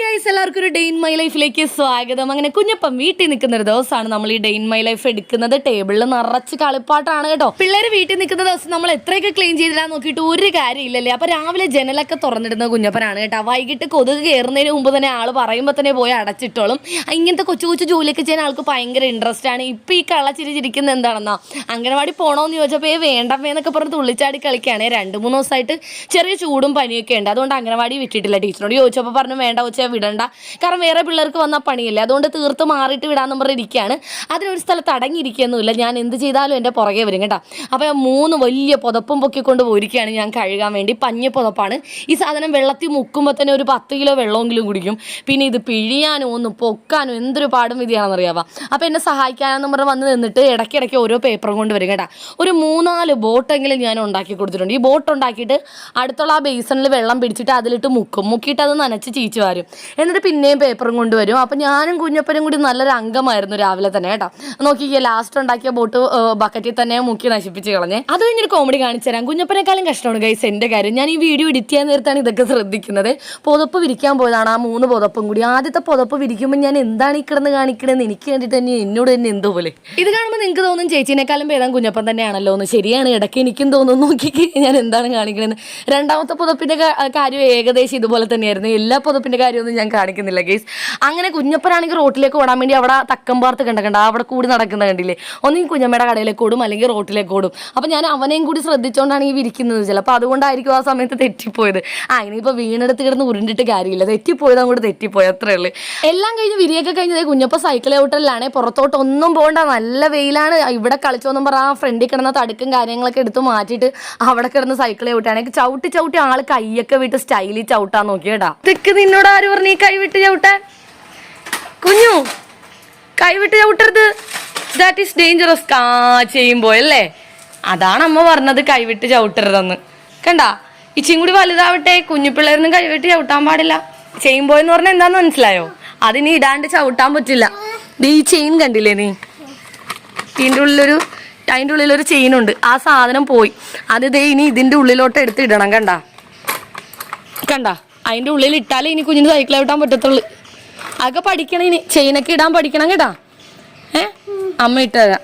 Guys എല്ലാവർക്കും ഒരു day in my ലൈഫിലേക്ക് സ്വാഗതം. അങ്ങനെ കുഞ്ഞപ്പം വീട്ടിൽ നിൽക്കുന്ന ഒരു ദിവസമാണ് നമ്മൾ ഈ ഡേ ഇൻ മൈ ലൈഫ് എടുക്കുന്നത്. ടേബിളിൽ നിറച്ച് കളിപ്പാട്ടാണ് കേട്ടോ. പിള്ളേർ വീട്ടിൽ നിൽക്കുന്ന ദിവസം നമ്മൾ എത്രയൊക്കെ ക്ലീൻ ചെയ്തിടാൻ നോക്കിയിട്ട് ഒരു കാര്യമില്ലല്ലേ? അപ്പൊ രാവിലെ ജനലൊക്കെ തുറന്നിടുന്ന കുഞ്ഞപ്പനാണ് കേട്ടോ. വൈകിട്ട് കൊതുക് കയറുന്നതിന് മുമ്പ് തന്നെ ആൾ പറയുമ്പോൾ തന്നെ പോയി അടച്ചിട്ടോളും. ഇങ്ങനത്തെ കൊച്ചു കൊച്ചു ജോലിയൊക്കെ ചെയ്യാൻ ആൾക്ക് ഭയങ്കര ഇൻട്രസ്റ്റ് ആണ്. ഇപ്പൊ ഈ കള്ളച്ചിരി ചിരിക്കുന്നത് എന്താണെന്നാ? അംഗനവാടി പോണോന്ന് ചോദിച്ചപ്പോൾ ഏ വേണ്ടമേ എന്നൊക്കെ പറഞ്ഞ് തുള്ളിച്ചാടി കളിക്കുകയാണ്. രണ്ട് മൂന്ന് ദിവസമായിട്ട് ചെറിയ ചൂടും പനിയൊക്കെ ഉണ്ട്. അതുകൊണ്ട് അംഗനവാടി വിട്ടിട്ടില്ല. ടീച്ചറോട് ചോദിച്ചപ്പോൾ പറഞ്ഞു വേണ്ട വെച്ചാൽ വിടണ്ട. കാരണം വേറെ പിള്ളേർക്ക് വന്നാൽ പണിയില്ല? അതുകൊണ്ട് തീർത്ത് മാറിയിട്ട് വിടാന്ന് പറഞ്ഞിരിക്കുകയാണ് അതിനൊരു സ്ഥലത്ത് അടങ്ങിയിരിക്കുകയൊന്നുമില്ല. ഞാൻ എന്ത് ചെയ്താലും എന്റെ പുറകെ വരും കേട്ടോ. അപ്പോൾ മൂന്ന് വലിയ പുതപ്പും പൊക്കിക്കൊണ്ട് പോയിരിക്കുകയാണ് ഞാൻ കഴുകാൻ വേണ്ടി. പഞ്ഞ പുതപ്പാണ്. ഈ സാധനം വെള്ളത്തിൽ മുക്കുമ്പോൾ തന്നെ ഒരു പത്ത് കിലോ വെള്ളമെങ്കിലും കുടിക്കും. പിന്നെ ഇത് പിഴിയാനും ഒന്ന് പൊക്കാനോ എന്തൊരു പാടും വിധിയാണെന്നറിയാവാ? അപ്പോൾ എന്നെ സഹായിക്കാനെന്ന് പറഞ്ഞ് വന്ന് നിന്നിട്ട് ഇടയ്ക്കിടയ്ക്ക് ഓരോ പേപ്പറും കൊണ്ട് വരും കേട്ടോ. ഒരു മൂന്നാൽ ബോട്ടെങ്കിലും ഞാൻ ഉണ്ടാക്കി കൊടുത്തിട്ടുണ്ട്. ഈ ബോട്ട് ഉണ്ടാക്കിയിട്ട് അടുത്തുള്ള ആ ബേസണിൽ വെള്ളം പിടിച്ചിട്ട് അതിലിട്ട് മുക്കും. മുക്കിയിട്ട് അത് നനച്ച് ചീച്ചു വാരും. എന്നിട്ട് പിന്നെയും പേപ്പറും കൊണ്ടുവരും. അപ്പം ഞാനും കുഞ്ഞപ്പനും കൂടി നല്ലൊരു അംഗമായിരുന്നു രാവിലെ തന്നെ കേട്ടോ. നോക്കിക്കേ ലാസ്റ്റ് ഉണ്ടാക്കിയ ബോട്ട് ബക്കറ്റിൽ തന്നെ മുക്കി നശിപ്പിച്ച് കളഞ്ഞേ. അത് കഴിഞ്ഞൊരു കോമഡി കാണിച്ചു തരാം. കുഞ്ഞപ്പനേക്കാളും കഷ്ടമാണ് ഗൈസ് എന്റെ കാര്യം. ഞാൻ ഈ വീഡിയോ എഡിറ്റ് ചെയ്യാൻ നേരത്താണ് ഇതൊക്കെ ശ്രദ്ധിക്കുന്നത്. പുതപ്പ് വിരിക്കാൻ പോയതാണ് ആ മൂന്ന് പുതപ്പും കൂടി. ആദ്യത്തെ പുതപ്പ് വിരിക്കുമ്പോൾ ഞാൻ എന്താണ് ഈ കിടന്ന് കാണിക്കണമെന്ന് എനിക്ക് വേണ്ടിയിട്ട് തന്നെ എന്നോട് തന്നെ എന്തോ പോലെ. ഇത് കാണുമ്പോൾ നിങ്ങൾക്ക് തോന്നും ചേച്ചീനേക്കാളും ഭേദം കുഞ്ഞപ്പൻ തന്നെയാണല്ലോ എന്ന്. ശരിയാണ് ഇടയ്ക്ക് എനിക്കും തോന്നുന്നു നോക്കിക്കേ ഞാൻ എന്താണ് കാണിക്കണമെന്ന് രണ്ടാമത്തെ പുതപ്പിന്റെ കാര്യം ഏകദേശം ഇതുപോലെ തന്നെയായിരുന്നു. എല്ലാ പുതപ്പിന്റെ കാര്യമൊന്നും ഞാൻ കാണിക്കുന്നില്ല ഗേസ് അങ്ങനെ കുഞ്ഞപ്പനാണെങ്കിൽ റോട്ടിലേക്ക് ഓടാൻ വേണ്ടി അവിടെ തക്കം പാർത്ത് കണ്ട കണ്ട അവിടെ കൂടി നടക്കുന്ന കണ്ടില്ലേ? ഒന്നെങ്കിൽ കുഞ്ഞമ്മയുടെ കടയിലേക്ക് ഓടും അല്ലെങ്കിൽ റോട്ടിലേക്ക് ഓടും. അപ്പം ഞാൻ അവനെയും കൂടി ശ്രദ്ധിച്ചുകൊണ്ടാണ് ഈ വിരിക്കുന്നത് ചിലപ്പോൾ അതുകൊണ്ടായിരിക്കും ആ സമയത്ത് തെറ്റിപ്പോയത്. ആ ഇനിയിപ്പോൾ വീണെടുത്ത് കിടന്ന് ഉരുണ്ടിട്ട് കാര്യമില്ല. തെറ്റിപ്പോയത് അങ്ങോട്ട് തെറ്റിപ്പോയി അത്രേ ഉള്ളൂ. എല്ലാം കഴിഞ്ഞ് വിരിയൊക്കെ കഴിഞ്ഞത് കുഞ്ഞപ്പ സൈക്കിൾ ഔട്ടറിലാണ് പുറത്തോട്ട് ഒന്നും പോകണ്ട നല്ല വെയിലാണ്. ഇവിടെ കളിച്ചോന്നും പറ ആ ഫ്രണ്ടിൽ കിടന്ന തടുക്കും കാര്യങ്ങളൊക്കെ എടുത്ത് മാറ്റിയിട്ട് അവിടെ കിടന്ന് സൈക്കിൾ ഔട്ടാണെങ്കിൽ ചവിട്ടി ചവിട്ടി ആൾ കൈയൊക്കെ വിട്ട് സ്റ്റൈലിൽ ചവിട്ടാൻ നോക്കിയേടാ ഇതൊക്കെ നിന്നോട് ആര് പറഞ്ഞു ഈ കൈവിട്ട് ചവിട്ടാൻ? കുഞ്ഞു കൈവിട്ട് ചവിട്ടരുത്. ദാറ്റ് ഈസ് ഡേഞ്ചറസ് കാ ചെയ്യുമ്പോൾ അല്ലേ? അതാണ് അമ്മ പറഞ്ഞത് കൈവിട്ട് ചവിട്ടരുതെന്ന്. കണ്ട? ഇച്ചിയും കൂടി വലുതാവട്ടെ കുഞ്ഞു പിള്ളേരൊന്നും കൈവിട്ട് ചവിട്ടാൻ പാടില്ല. ചെയ്യുമ്പോൾ എന്ന് പറഞ്ഞാൽ എന്താന്ന് മനസ്സിലായോ? അതിനി ഇടാണ്ട് ചവിട്ടാൻ പറ്റില്ല. ഈ ചെയിൻ കണ്ടില്ലേ നീ? ഇതിന്റെ ഉള്ളിലൊരു അതിന്റെ ഉള്ളിലൊരു ചെയിൻ ഉണ്ട് ആ സാധനം പോയി. അത് ദേ ഇനി ഇതിന്റെ ഉള്ളിലോട്ട് എടുത്ത് ഇടണം കണ്ട? കണ്ട? അതിന്റെ ഉള്ളിൽ ഇട്ടാലേ ഇനി കുഞ്ഞിന് സൈക്കിൾ വിട്ടാൻ പറ്റത്തുള്ളൂ. അതൊക്കെ പഠിക്കണം ഇനി. ചെയിനൊക്കെ ഇടാൻ പഠിക്കണം കേട്ടാ. ഏ? അമ്മ ഇട്ട് തരാം.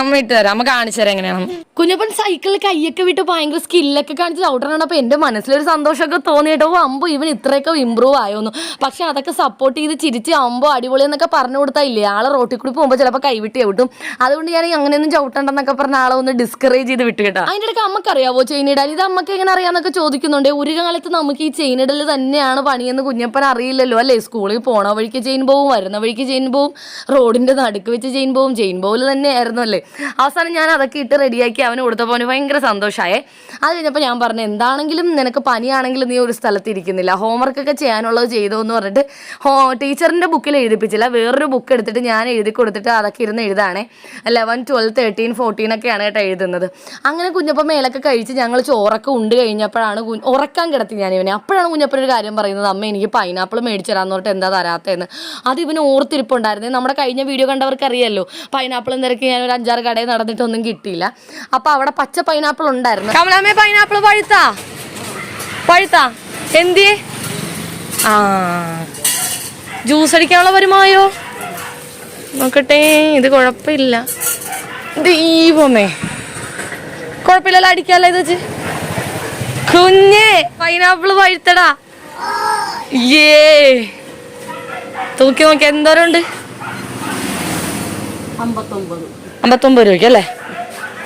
അമ്മ ഇട്ട് തരാം. അമ്മ കാണിച്ചു തരാം എങ്ങനെയാണ് കുഞ്ഞപ്പൻ സൈക്കിളിൽ കൈയൊക്കെ വിട്ട് ഭയങ്കര സ്കില്ലൊക്കെ കാണിച്ച് ചവിട്ടണം അപ്പോൾ എന്റെ മനസ്സിലൊരു സന്തോഷമൊക്കെ തോന്നിയിട്ടോ അമ്പോ ഇവൻ ഇത്രയൊക്കെ ഇമ്പ്രൂവ് ആയോന്നു. പക്ഷെ അതൊക്കെ സപ്പോർട്ട് ചെയ്ത് ചിരിച്ച് അമ്പോ അടിപൊളി എന്നൊക്കെ പറഞ്ഞു കൊടുത്താൽ ഇല്ലേ? ആളെ റോട്ടിൽ കൂടി പോകുമ്പോൾ ചിലപ്പോൾ കൈവിട്ട് ചവിട്ടും. അതുകൊണ്ട് ഞാൻ അങ്ങനെയൊന്നും ചവിട്ടണ്ടെന്നൊക്കെ പറഞ്ഞ ആളെ ഒന്ന് ഡിസ്കറേജ് ചെയ്ത് വിട്ട് കേട്ടോ. അതിന്റെ ഇടയ്ക്ക് അമ്മയ്ക്ക് അറിയാവോ ചെയിനിടാൻ ഇത് അമ്മയ്ക്ക് എങ്ങനെ അറിയാമെന്നൊക്കെ ചോദിക്കുന്നുണ്ട്. ഒരു കാലത്ത് നമുക്ക് ഈ ചെയിനിടൽ തന്നെയാണ് പണിയെന്ന് കുഞ്ഞപ്പൻ അറിയില്ലല്ലോ അല്ലേ? സ്കൂളിൽ പോണ വഴിക്ക് ചെയിൻ പോവും വരുന്ന വഴിക്ക് ചെയിൻ പോവും റോഡിന്റെ നടുക്ക് വെച്ച് ചെയിൻ പോവും ചെയിൻ പോവൽ തന്നെയായിരുന്നു അല്ലേ? അവസാനം ഞാൻ അതൊക്കെ ഇട്ട് റെഡിയാക്കി അവന് കൊടുത്തപ്പോൾ അവന് ഭയങ്കര സന്തോഷമായേ അത് കഴിഞ്ഞപ്പോൾ ഞാൻ പറഞ്ഞു എന്താണെങ്കിലും നിനക്ക് പനിയാണെങ്കിലും നീ ഒരു സ്ഥലത്ത് ഇരിക്കുന്നില്ല. ഹോംവർക്ക് ഒക്കെ ചെയ്യാനുള്ളത് ചെയ്തോ എന്ന് പറഞ്ഞിട്ട് ഹോ ടീച്ചറിന്റെ ബുക്കിൽ എഴുതിപ്പിച്ചില്ല. വേറൊരു ബുക്ക് എടുത്തിട്ട് ഞാൻ എഴുതി കൊടുത്തിട്ട് അതൊക്കെ ഇരുന്ന് എഴുതാണേ. ലെവൻ ട്വൽവ് തേർട്ടീൻ ഫോർട്ടീൻ ഒക്കെയാണ് കേട്ടോ എഴുതുന്നത്. അങ്ങനെ കുഞ്ഞപ്പം മേലൊക്കെ കഴിച്ച് ഞങ്ങൾ ചോറൊക്കെ ഉണ്ട് കഴിഞ്ഞപ്പോഴാണ് ഉറക്കാൻ കിടത്തി ഞാൻ ഇവനെ. അപ്പോഴാണ് കുഞ്ഞപ്പൻ ഒരു കാര്യം പറയുന്നത് അമ്മ എനിക്ക് പൈനാപ്പിൾ മേടിച്ചു തരാമെന്ന് പറഞ്ഞിട്ട് എന്താ തരാത്തതെന്ന് അത് ഇവന് ഓർത്തിരിപ്പുണ്ടായിരുന്നേ. നമ്മുടെ കഴിഞ്ഞ വീഡിയോ കണ്ടവർക്ക് അറിയാമല്ലോ പൈനാപ്പിൾ നിരക്ക് ഞാൻ ഒരു അഞ്ചാറ് കടയിൽ നടന്നിട്ടൊന്നും കിട്ടിയില്ല. അപ്പോൾ അവിടെ പച്ച പൈനാപ്പിൾ ഉണ്ടായിരുന്നു. കമലാമ്മേ പൈനാപ്പിൾ പഴുത്താ? പഴുത്താ? എന്തിയേ ആ. ജ്യൂസ് അടിക്കാനുള്ള വരുമായോ? നോക്കട്ടെ ഇത് കുഴപ്പമില്ല. ദൈവമേ കുഴപ്പമില്ലല്ലോ അടിക്കാല്ലോ ഇത് വെച്ച്? കുഞ്ഞേ പൈനാപ്പിൾ പഴുത്തടാ. ഏ തൂക്കി നോക്കി എന്തോരം ഉണ്ട്? അമ്പത്തൊമ്പത് രൂപയ്ക്ക് അല്ലേ?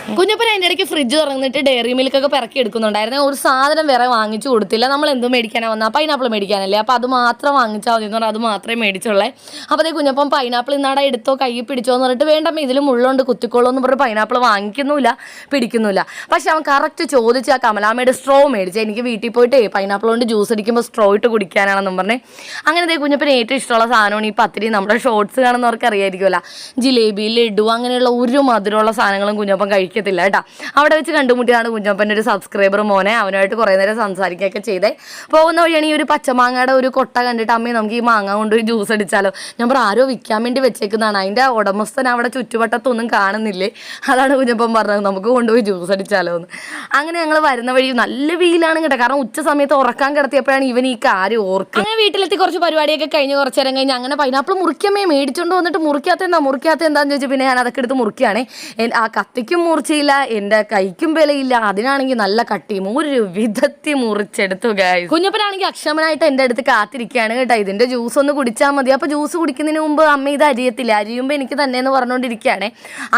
കുഞ്ഞപ്പൻ അതിന്റെ ഇടയ്ക്ക് ഫ്രിഡ്ജ് തുറന്നിട്ട് ഡയറി മിൽക്കൊക്കെ പിറക്കി എടുക്കുന്നുണ്ടായിരുന്നു. ഒരു സാധനം വേറെ വാങ്ങിച്ചു കൊടുത്തില്ല. നമ്മൾ എന്തും മേടിക്കാനാ വന്നാൽ പൈനാപ്പിൾ മേടിക്കാനല്ലേ. അപ്പോൾ അത് മാത്രം വാങ്ങിച്ചാൽ മതി എന്ന് പറഞ്ഞാൽ അത് മാത്രമേ മേടിച്ചുള്ളേ. അപ്പോൾ അതേ കുഞ്ഞപ്പൻ പൈനാപ്പിൾ ഇന്നാടെ എടുത്തോ കൈ പിടിച്ചോ എന്ന് പറഞ്ഞിട്ട് വേണ്ടമ്മ ഇതിൽ മുള്ളുകൊണ്ട് കുത്തിക്കോളൂ എന്ന് പറഞ്ഞ് പൈനാപ്പിൾ വാങ്ങിക്കുന്നില്ല പിടിക്കുന്നില്ല പക്ഷെ അവൻ കറക്റ്റ് ചോദിച്ചു ആ കമലാമ്മയുടെ സ്ട്രോ മേടിച്ചു എനിക്ക് വീട്ടിൽ പോയിട്ട് പൈനാപ്പിൾ കൊണ്ട് ജ്യൂസ് അടിക്കുമ്പോൾ സ്ട്രോ ഇട്ട് കുടിക്കാനാണെന്നും പറഞ്ഞ്. അങ്ങനെ ദേ കുഞ്ഞപ്പൻ ഏറ്റവും ഇഷ്ടമുള്ള സാധനമാണ് ഈ പത്തിരി. നമ്മുടെ ഷോർട്സ് കാണുന്നവർക്ക് അറിയായിരിക്കുമല്ലോ ജിലേബി ലഡു അങ്ങനെയുള്ള ഒരു മധുരമുള്ള സാധനങ്ങളും കുഞ്ഞപ്പൻ കഴിക്കത്തില്ല വിശ്വസിക്കത്തില്ല കേട്ടോ. അവിടെ വെച്ച് കണ്ടുമുട്ടിയാണ് കുഞ്ഞപ്പന്റെ ഒരു സബ്സ്ക്രൈബർ മോനെ. അവനായിട്ട് കുറേ നേരം സംസാരിക്കുകയൊക്കെ ചെയ്തേ. പോകുന്ന വഴിയാണ് ഈ ഒരു പച്ചമാങ്ങയുടെ ഒരു കൊട്ട കണ്ടിട്ട് അമ്മേ നമുക്ക് ഈ മാങ്ങ കൊണ്ടൊരു ജ്യൂസ് അടിച്ചാലോ. ഞാൻ പറഞ്ഞു ആരോ വിൽക്കാൻ വേണ്ടി വെച്ചേക്കുന്നതാണ്. അതിന്റെ ഉടമസ്ഥൻ അവിടെ ചുറ്റുവട്ടത്തൊന്നും കാണുന്നില്ലേ? അതാണ് കുഞ്ഞപ്പം പറഞ്ഞത്. നമുക്ക് കൊണ്ടുപോയി ജ്യൂസ് അടിച്ചാലോ എന്ന് അങ്ങനെ ഞങ്ങൾ വരുന്ന വഴി നല്ല വെയിലാണ് കേട്ടോ. കാരണം ഉച്ച സമയത്ത് ഉറക്കാൻ കിടത്തിയപ്പോഴാണ് ഇവൻ ഈ കാര്യം ഓർക്കുക അങ്ങനെ വീട്ടിലെത്തി കുറച്ച് പരിപാടിയൊക്കെ കഴിഞ്ഞ് കുറച്ച് നേരം കഴിഞ്ഞ് അങ്ങനെ പൈനാപ്പിൾ മുറിക്കമ്മേ മേടിച്ചുകൊണ്ട് വന്നിട്ട് മുറിക്കാത്ത എന്താ? മുറിക്കാത്ത എന്താന്ന് ചോദിച്ചു പിന്നെ ഞാൻ അതൊക്കെ എടുത്ത് മുറിക്കുകയാണേ. ആ കത്തിക്കും മുറിച്ചില്ല എന്റെ കൈക്കും വിലയില്ല. അതിനാണെങ്കിൽ നല്ല കട്ടിയും ഒരു വിധത്തി മുറിച്ചെടുത്തു ഗായ് കുഞ്ഞപ്പനാണെങ്കിൽ അക്ഷമനായിട്ട് എന്റെ അടുത്ത് കാത്തിരിക്കുകയാണ് കേട്ടോ. ഇതിന്റെ ജ്യൂസ് ഒന്ന് കുടിച്ചാൽ മതി. അപ്പോൾ ജ്യൂസ് കുടിക്കുന്നതിന് മുമ്പ് അമ്മ ഇത് അരിയത്തില്ല. അരിയുമ്പോൾ എനിക്ക് തന്നെ എന്ന് പറഞ്ഞുകൊണ്ടിരിക്കുകയാണ്.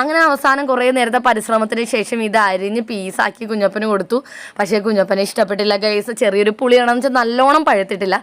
അങ്ങനെ അവസാനം കുറേ നേരത്തെ പരിശ്രമത്തിന് ശേഷം ഇത് അരിഞ്ഞ് പീസാക്കി കുഞ്ഞപ്പന് കൊടുത്തു. പക്ഷേ കുഞ്ഞപ്പനെ ഇഷ്ടപ്പെട്ടില്ല ഗൈസ് ചെറിയൊരു പുളിയാണെന്ന് വെച്ചാൽ നല്ലോണം പഴുത്തിട്ടില്ല.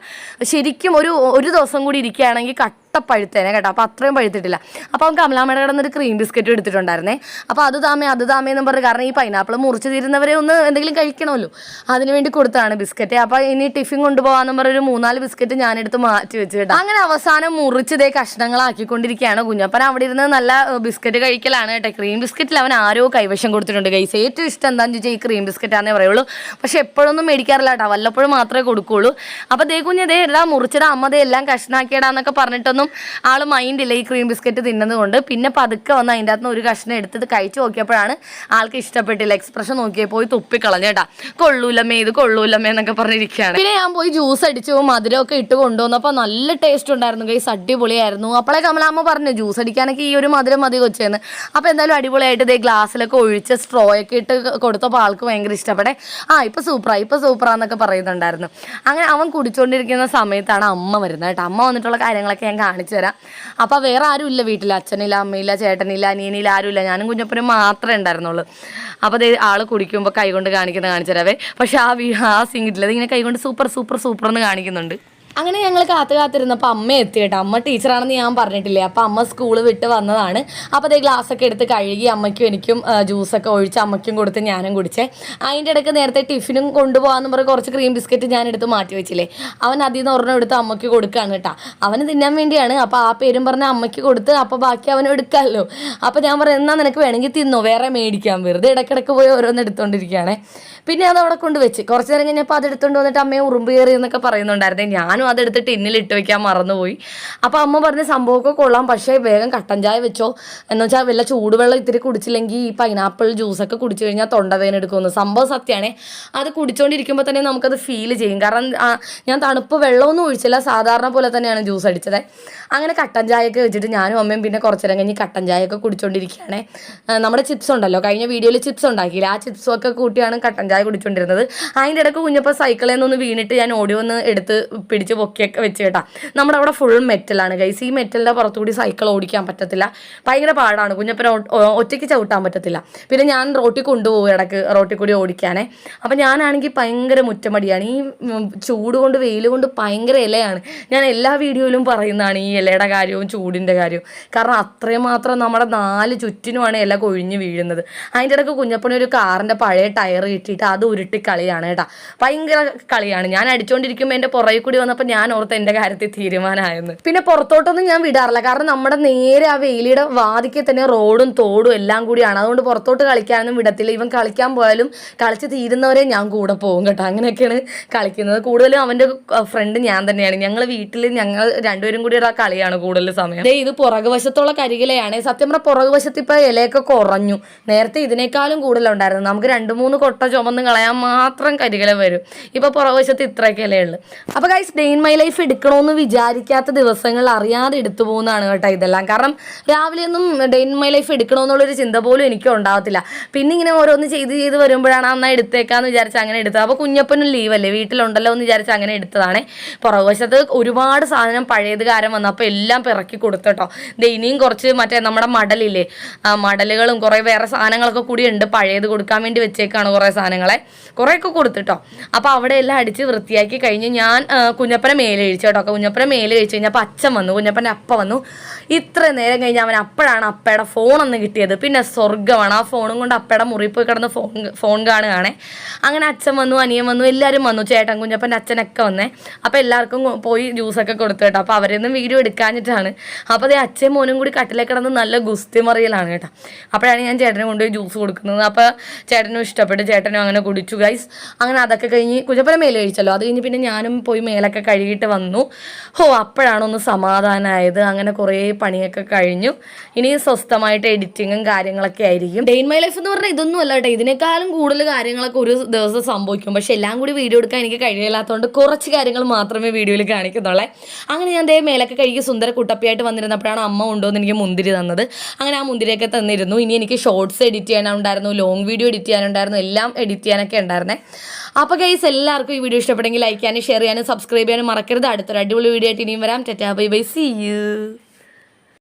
ശരിക്കും ഒരു ഒരു ദിവസം കൂടി ഇരിക്കുകയാണെങ്കിൽ കട്ട പഴുത്തേനെ കേട്ടോ. അപ്പോൾ അത്രയും പഴുത്തിട്ടില്ല. അപ്പോൾ അവൻ കമലാമ്മയുടെ കിടന്നൊരു ക്രീം ബിസ്ക്കറ്റ് എടുത്തിട്ടുണ്ടായിരുന്നേ. അപ്പോൾ അത് താമേ അത് താമേ എന്ന് പറഞ്ഞ് കാരണം ഈ പൈനാപ്പിൾ മുറിച്ച് തീരുന്നവരെ ഒന്ന് എന്തെങ്കിലും കഴിക്കണമല്ലോ. അതിന് വേണ്ടി കൊടുത്താണ് ബിസ്ക്കറ്റ് അപ്പോൾ ഇനി ടിഫിൻ കൊണ്ടുപോകാന്ന് പറഞ്ഞൊരു മൂന്നാൽ ബിസ്ക്കറ്റ് ഞാനെടുത്ത് മാറ്റി വെച്ച് കേട്ടോ. അങ്ങനെ അവസാനം മുറിച്ച് ഇതേ കഷ്ണങ്ങളാക്കിക്കൊണ്ടിരിക്കുകയാണ് കുഞ്ഞപ്പൻ അവിടെ ഇരുന്ന് നല്ല ബിസ്ക്കറ്റ് കഴിക്കലാണ് കേട്ടോ. ക്രീം ബിസ്ക്കറ്റിൽ അവൻ ആരോ കൈവശം കൊടുത്തിട്ടുണ്ട് ഗൈസ് ഏറ്റവും ഇഷ്ടം എന്താണെന്ന് ചോദിച്ചാൽ ഈ ക്രീം ബിസ്ക്കറ്റ് ആണെന്നേ പറയുള്ളൂ. പക്ഷെ എപ്പോഴൊന്നും മേടിക്കാറില്ല കേട്ടോ. വല്ലപ്പോഴും മാത്രമേ കൊടുക്കുള്ളൂ. അപ്പോൾ ദേ കുഞ്ഞ് ദേ എല്ലാം അമ്മ ദേ എല്ലാം കഷ്ണാക്കിയിടാന്നൊക്കെ പറഞ്ഞിട്ടൊന്നും ആൾ മൈൻഡില്ല ഈ ക്രീം ബിസ്ക്കറ്റ് തിന്നതുകൊണ്ട് പിന്നെ പതുക്കെ വന്ന് അതിന്റെ അകത്തുനിന്ന് ഒരു കഷ്ണം എടുത്തത് കഴിച്ചു നോക്കിയപ്പോഴാണ് ആൾക്ക് ഇഷ്ടപ്പെട്ടില്ല. എക്സ്പ്രഷൻ നോക്കിയേ പോയി തുപ്പിക്കളഞ്ഞു കേട്ടാ. കൊള്ളൂലമ്മേ ഇത് കൊള്ളൂലമ്മേ എന്നൊക്കെ പറഞ്ഞിരിക്കുകയാണ്. പിന്നെ ഞാൻ പോയി ജ്യൂസ് അടിച്ചു മധുരമൊക്കെ ഇട്ട് കൊണ്ടുവന്നപ്പോൾ നല്ല ടേസ്റ്റ് ഉണ്ടായിരുന്നു കൈ അടിപൊളിയായിരുന്നു. അപ്പോളെ കമലാമ്മ പറഞ്ഞു ജ്യൂസ് അടിക്കാനൊക്കെ ഈ ഒരു മധുരം മതി കൊച്ചേന്ന്. അപ്പോൾ എന്തായാലും അടിപൊളിയായിട്ട് ഇതേ ഗ്ലാസ്സിലൊക്കെ ഒഴിച്ച് സ്ട്രോ ഒക്കെ ഇട്ട് കൊടുത്തപ്പോൾ ആൾക്ക് ഭയങ്കര ഇഷ്ടപ്പെടേ ആ ഇപ്പം സൂപ്പറാ ഇപ്പം സൂപ്പറാന്നൊക്കെ പറയുന്നുണ്ടായിരുന്നു. അങ്ങനെ അവൻ കുടിച്ചുകൊണ്ടിരിക്കുന്ന സമയത്താണ് അമ്മ വരുന്നത് കേട്ടോ. അമ്മ വന്നിട്ടുള്ള കാര്യങ്ങളൊക്കെ ഞാൻ കാണിച്ചു തരാം. അപ്പോൾ വേറെ ആരും ഇല്ല വീട്ടിൽ അച്ഛനില്ല അമ്മയില്ല ചേട്ടനില്ല അനിയനില്ല ആരുമില്ല. ഞാനും കുഞ്ഞപ്പനും മാത്രമേ ഉണ്ടായിരുന്നുള്ളൂ. അപ്പോൾ അത് ആൾ കുടിക്കുമ്പോൾ കൈകൊണ്ട് കാണിക്കുന്ന കാണിച്ചു തരാവേ. പക്ഷേ ആ ആ സിംഗിട്ടില്ല അതിങ്ങനെ കൈകൊണ്ട് സൂപ്പർ സൂപ്പർ സൂപ്പർ എന്ന് കാണിക്കുന്നുണ്ട്. അങ്ങനെ ഞങ്ങൾ കാത്തു കാത്തിരുന്നപ്പോൾ അമ്മ എത്തി കേട്ടോ. അമ്മ ടീച്ചറാണെന്ന് ഞാൻ പറഞ്ഞിട്ടില്ലേ. അപ്പോൾ അമ്മ സ്കൂൾ വിട്ട് വന്നതാണ്. അപ്പോൾ അതേ ഗ്ലാസ് ഒക്കെ എടുത്ത് കഴുകി അമ്മയ്ക്കും എനിക്കും ജ്യൂസൊക്കെ ഒഴിച്ച് അമ്മയ്ക്കും കൊടുത്ത് ഞാനും കുടിച്ചേ. അതിന്റെ ഇടയ്ക്ക് നേരത്തെ ടിഫിനും കൊണ്ടുപോകാമെന്ന് പറഞ്ഞ് കുറച്ച് ക്രീം ബിസ്ക്കറ്റ് ഞാൻ എടുത്ത് മാറ്റി വെച്ചില്ലേ. അവൻ അതിൽ നിന്ന് ഒരെണ്ണം എടുത്ത് അമ്മയ്ക്ക് കൊടുക്കുകയാണ് കേട്ടോ. അവന് തിന്നാൻ വേണ്ടിയാണ്. അപ്പോൾ ആ പേരും പറഞ്ഞ് അമ്മയ്ക്ക് കൊടുത്ത് അപ്പോൾ ബാക്കി അവൻ എടുക്കാമല്ലോ അപ്പോൾ ഞാൻ പറഞ്ഞു എന്നാൽ നിനക്ക് വേണമെങ്കിൽ തിന്നോ. വേറെ മേടിക്കാം. വെറുതെ ഇടയ്ക്കിടയ്ക്ക് പോയി ഓരോന്ന് എടുത്തുകൊണ്ടിരിക്കുകയാണ് പിന്നെ അത് അവിടെ കൊണ്ട് വെച്ച്. കുറച്ച് നേരം കഴിഞ്ഞപ്പോൾ അത് എടുത്തുകൊണ്ട് വന്നിട്ട് അമ്മയെ ഉറുമ്പ് കയറി എന്നൊക്കെ പറയുന്നുണ്ടായിരുന്നേ. ഞാനും അതെടുത്ത് ടിന്നിൽ ഇട്ട് വെക്കാൻ മറന്നുപോയി. അപ്പോൾ അമ്മ പറഞ്ഞ സംഭവമൊക്കെ കൊള്ളാം. പക്ഷേ വേഗം കട്ടൻ ചായ വെച്ചോ. എന്ന് വെച്ചാൽ വല്ല ചൂടുവെള്ളം ഇത്തിരി കുടിച്ചില്ലെങ്കിൽ ഈ പൈനാപ്പിൾ ജ്യൂസൊക്കെ കുടിച്ചു കഴിഞ്ഞാൽ തൊണ്ടവേദന എടുക്കുമെന്ന്. സംഭവം സത്യമാണേ അത് കുടിച്ചുകൊണ്ടിരിക്കുമ്പോൾ തന്നെ നമുക്കത് ഫീൽ ചെയ്യും. കാരണം ഞാൻ തണുപ്പ് വെള്ളമൊന്നും ഒഴിച്ചില്ല. സാധാരണ പോലെ തന്നെയാണ് ജ്യൂസ് അടിച്ചത്. അങ്ങനെ കട്ടൻ ചായയൊക്കെ വെച്ചിട്ട് ഞാനും അമ്മയും പിന്നെ കുറച്ച് നേരം കഴിഞ്ഞ് കട്ടൻ ചായയൊക്കെ കുടിച്ചുകൊണ്ടിരിക്കുകയാണ് നമ്മുടെ ചിപ്സ് ഉണ്ടല്ലോ. കഴിഞ്ഞ വീഡിയോയിൽ ചിപ്സ് ഉണ്ടാക്കിയില്ല? ആ ചിപ്സും ഒക്കെ കൂട്ടിയാണ് കട്ടൻ ചായ കുടിച്ചുകൊണ്ടിരുന്നത് അതിന്റെ ഇടയ്ക്ക് കുഞ്ഞപ്പോൾ സൈക്കിളിൽ നിന്നൊന്ന് വീണിട്ട് ഞാൻ ഓടി വന്ന് എടുത്ത് പിടിച്ച് പൊക്കിയൊക്കെ വെച്ച് കേട്ടാ. നമ്മുടെ അവിടെ ഫുൾ മെറ്റലാണ് ഗൈസ് ഈ മെറ്റലിന്റെ പുറത്തുകൂടി സൈക്കിൾ ഓടിക്കാൻ പറ്റത്തില്ല. ഭയങ്കര പാടാണ്. കുഞ്ഞപ്പന ഒറ്റയ്ക്ക് ചവിട്ടാൻ പറ്റത്തില്ല. പിന്നെ ഞാൻ റോട്ടിൽ കൊണ്ടുപോകും ഇടയ്ക്ക് റോട്ടിൽ കൂടി ഓടിക്കാനേ. അപ്പം ഞാനാണെങ്കിൽ ഭയങ്കര മുറ്റമടിയാണ്. ഈ ചൂട് കൊണ്ട് വെയിൽ കൊണ്ട് ഭയങ്കര ഇലയാണ്. ഞാൻ എല്ലാ വീഡിയോയിലും പറയുന്നതാണ് ഈ ഇലയുടെ കാര്യവും ചൂടിന്റെ കാര്യവും. കാരണം അത്രയും മാത്രം നമ്മുടെ നാല് ചുറ്റിനുമാണ് ഇല കൊഴിഞ്ഞ് വീഴുന്നത്. അതിന്റെ ഇടയ്ക്ക് കുഞ്ഞപ്പന ഒരു കാറിന്റെ പഴയ ടയർ കിട്ടിയിട്ട് അത് ഉരുട്ടി കളിയാണ് കേട്ടാ. ഭയങ്കര കളിയാണ്. ഞാൻ അടിച്ചുകൊണ്ടിരിക്കുമ്പോൾ എന്റെ പുറകെ കൂടി വന്നപ്പോൾ ഞാൻ ഓർത്ത് എന്റെ കാര്യത്തിൽ തീരുമാനമായെന്ന്. പിന്നെ പുറത്തോട്ടൊന്നും ഞാൻ വിടാറില്ല. കാരണം നമ്മുടെ നേരെ ആ വെയിലിയുടെ വാതിക്കെ തന്നെ റോഡും തോടും എല്ലാം കൂടിയാണ്. അതുകൊണ്ട് പുറത്തോട്ട് കളിക്കാനൊന്നും വിടത്തില്ല. ഇവൻ കളിക്കാൻ പോയാലും കളിച്ച് തീരുന്നവരെ ഞാൻ കൂടെ പോകും കേട്ടോ. അങ്ങനെയൊക്കെയാണ് കളിക്കുന്നത്. കൂടുതലും അവന്റെ ഫ്രണ്ട് ഞാൻ തന്നെയാണ്. ഞങ്ങൾ വീട്ടിൽ ഞങ്ങൾ രണ്ടുപേരും കൂടി ആ കളിയാണ് കൂടുതൽ സമയം. ഇത് പുറകു വശത്തുള്ള കരികിലയാണ്. സത്യം പറഞ്ഞാൽ പുറകു വശത്ത് ഇപ്പൊ ഇലയൊക്കെ കുറഞ്ഞു. നേരത്തെ ഇതിനേക്കാളും കൂടുതലുണ്ടായിരുന്നു. നമുക്ക് രണ്ട് മൂന്ന് കൊട്ട ചുമന്ന് കളയാൻ മാത്രം കരികില വരും. ഇപ്പൊ പുറകു വശത്ത് ഇത്രയൊക്കെ ഇലയുള്ളു അപ്പൊ ഗൈസ് ഡെയിൻ മൈ ലൈഫ് എടുക്കണമെന്ന് വിചാരിക്കാത്ത ദിവസങ്ങൾ അറിയാതെ എടുത്തു പോകുന്നതാണ് കേട്ടോ ഇതെല്ലാം. കാരണം രാവിലെ ഒന്നും ഇൻ മൈ ലൈഫ് എടുക്കണമെന്നുള്ളൊരു ചിന്ത പോലും എനിക്ക് ഉണ്ടാവത്തില്ല. പിന്നെ ഇങ്ങനെ ഓരോന്ന് ചെയ്ത് ചെയ്ത് വരുമ്പോഴാണ് അന്നാ എടുത്തേക്കാന്ന് വിചാരിച്ച് അങ്ങനെ എടുത്തത്. അപ്പോൾ കുഞ്ഞപ്പനും ലീവല്ലേ വീട്ടിലുണ്ടല്ലോ എന്ന് വിചാരിച്ച് അങ്ങനെ എടുത്തതാണ്. പുറകുവശത്ത് ഒരുപാട് സാധനം പഴയത് കാരം വന്നു. അപ്പോൾ എല്ലാം പിറക്കി കൊടുത്തു കേട്ടോ. ദേ ഇനിയും കുറച്ച് മറ്റേ നമ്മുടെ മടലില്ലേ? മടലുകളും കുറേ വേറെ സാധനങ്ങളൊക്കെ കൂടി ഉണ്ട്. പഴയത് കൊടുക്കാൻ വേണ്ടി വെച്ചേക്കാണ് കുറേ സാധനങ്ങളെ. കുറേയൊക്കെ കൊടുത്തിട്ടോ അപ്പോൾ അവിടെ എല്ലാം അടിച്ച് വൃത്തിയാക്കി കഴിഞ്ഞ് ഞാൻ കുഞ്ഞപ്പൻ കുഞ്ഞപ്പനെ മേലെ കഴിച്ചു കേട്ടോ. കുഞ്ഞപ്പനെ മേലെ കഴിച്ചു കഴിഞ്ഞപ്പോൾ അച്ഛൻ വന്നു. കുഞ്ഞപ്പന്റെ അപ്പ വന്നു. ഇത്ര നേരം കഴിഞ്ഞ് അവൻ അപ്പോഴാണ് അപ്പയുടെ ഒന്ന് കിട്ടിയത്. പിന്നെ സ്വർഗമാണ്. ആ ഫോണും കൊണ്ട് അപ്പയുടെ മുറി പോയി കിടന്ന് ഫോൺ ഫോൺ കാണുകയാണേ. അങ്ങനെ അച്ഛൻ വന്നു അനിയൻ വന്നു എല്ലാവരും വന്നു. ചേട്ടൻ കുഞ്ഞപ്പന്റെ അച്ഛനൊക്കെ വന്നേ. അപ്പോൾ എല്ലാവർക്കും പോയി ജ്യൂസൊക്കെ കൊടുത്തു കേട്ടോ. അപ്പോൾ അവരൊന്നും വീഡിയോ എടുക്കാഞ്ഞിട്ടാണ്. അപ്പോൾ അതേ അച്ഛൻ മോനും കൂടി കട്ടിലേ കിടന്ന് നല്ല ഗുസ്തി മറിയലാണ് കേട്ടോ. അപ്പോഴാണ് ഞാൻ ചേട്ടനെ കൊണ്ടുപോയി ജ്യൂസ് കൊടുക്കുന്നത്. അപ്പോൾ ചേട്ടനും ഇഷ്ടപ്പെട്ട്. ചേട്ടനും അങ്ങനെ കുടിച്ചു ഗൈസ് അങ്ങനെ അതൊക്കെ കഴിഞ്ഞ് കുഞ്ഞപ്പനെ മേലെ കഴിച്ചല്ലോ. അത് കഴിഞ്ഞ് പിന്നെ ഞാനും പോയി മേലൊക്കെ കഴുകിയിട്ട് വന്നു. ഹോ അപ്പോഴാണ് ഒന്ന് സമാധാനമായത് അങ്ങനെ കുറേ പണിയൊക്കെ കഴിഞ്ഞു. ഇനി സ്വസ്ഥമായിട്ട് എഡിറ്റിങ്ങും കാര്യങ്ങളൊക്കെ ആയിരിക്കും. ഡെയിൻ മൈ ലൈഫ് എന്ന് പറഞ്ഞാൽ ഇതൊന്നും അല്ല കേട്ടോ. ഇതിനേക്കാളും കൂടുതൽ കാര്യങ്ങളൊക്കെ ഒരു ദിവസം സംഭവിക്കും. പക്ഷെ എല്ലാം കൂടി വീഡിയോ എടുക്കാൻ എനിക്ക് കഴിയില്ലാത്തതുകൊണ്ട് കുറച്ച് കാര്യങ്ങൾ മാത്രമേ വീഡിയോയിൽ കാണിക്കുന്നുള്ളേ. അങ്ങനെ ഞാൻ ദേ മേലൊക്കെ കഴുകി സുന്ദര കുട്ടപ്പിയായിട്ട് വന്നിരുന്നപ്പോഴാണ് അമ്മ ഉണ്ടോ എന്ന് എനിക്ക് മുന്തിരി തന്നത്. അങ്ങനെ ആ മുന്തിരിയൊക്കെ തന്നിരുന്നു. ഇനി എനിക്ക് ഷോർട്സ് എഡിറ്റ് ചെയ്യാനുണ്ടായിരുന്നു ലോങ് വീഡിയോ എഡിറ്റ് ചെയ്യാനുണ്ടായിരുന്നു എല്ലാം എഡിറ്റ് ചെയ്യാനൊക്കെ ഉണ്ടായിരുന്നേ. അപ്പോൾ ഗൈസ് എല്ലാവർക്കും ഈ വീഡിയോ ഇഷ്ടപ്പെട്ടെങ്കിൽ ലൈക്ക് ചെയ്യാനും ഷെയർ ചെയ്യാനും സബ്സ്ക്രൈബ് ചെയ്യാനും മറക്കരുത്. അടുത്തൊരു അടിപൊളി വീഡിയോ ആയിട്ട് ഇനിയും വരാം. ടെറ്റാ ബൈ ബൈ സി യു